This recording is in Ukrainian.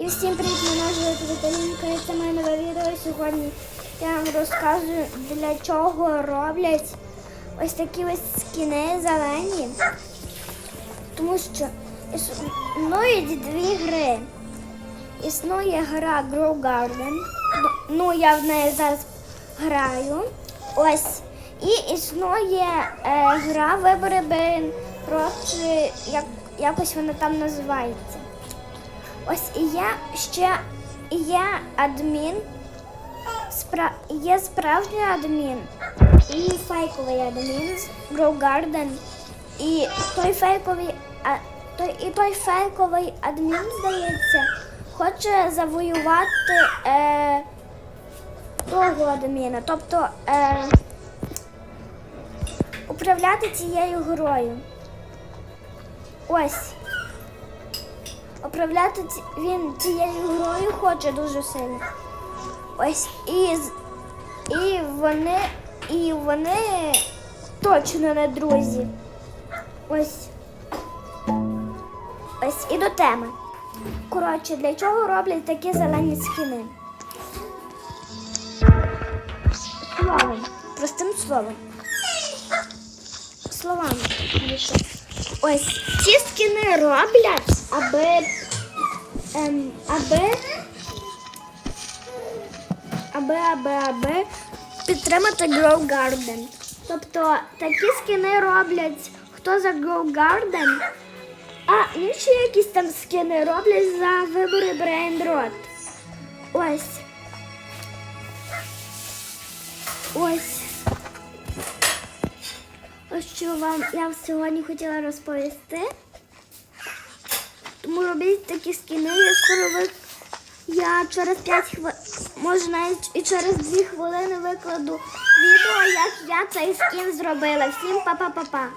І всім привіт, мене звати Віталінка, і це моє нове відео. Сьогодні я вам розказую, для чого роблять ось такі ось скіни зелені. Тому що існують дві гри. Існує гра Grow Garden. Ну, я в неї зараз граю. Ось. І існує е, гра Вибори чи як, якось вона там називається. Ось і є ще є адмін, спра, є справжній адмін і фейковий адмін з Grow Garden. І той фейковий, а, той, і той фейковий адмін, здається, хоче завоювати е, того адміна, тобто е, управляти цією грою. Ось. Управляти він цією грою хоче дуже сильно. Ось і, і вони, і вони точно не друзі. Ось. Ось і до теми. Коротше, для чого роблять такі зелені скини? Словом. Простим словом. Словами. Ось ці скини роблять, аби, ем, аби, аби, аби, аби підтримати Grow Garden. Тобто такі скини роблять хто за Grow Garden, а інші якісь там скини роблять за вибори Rot. Ось. Ось. Ось що вам я сьогодні хотіла розповісти. Тому робіть такі скини, я. Я через 5 хвилин, може навіть і через 2 хвилини викладу відео, як я цей скін зробила. Всім па-па-па-па.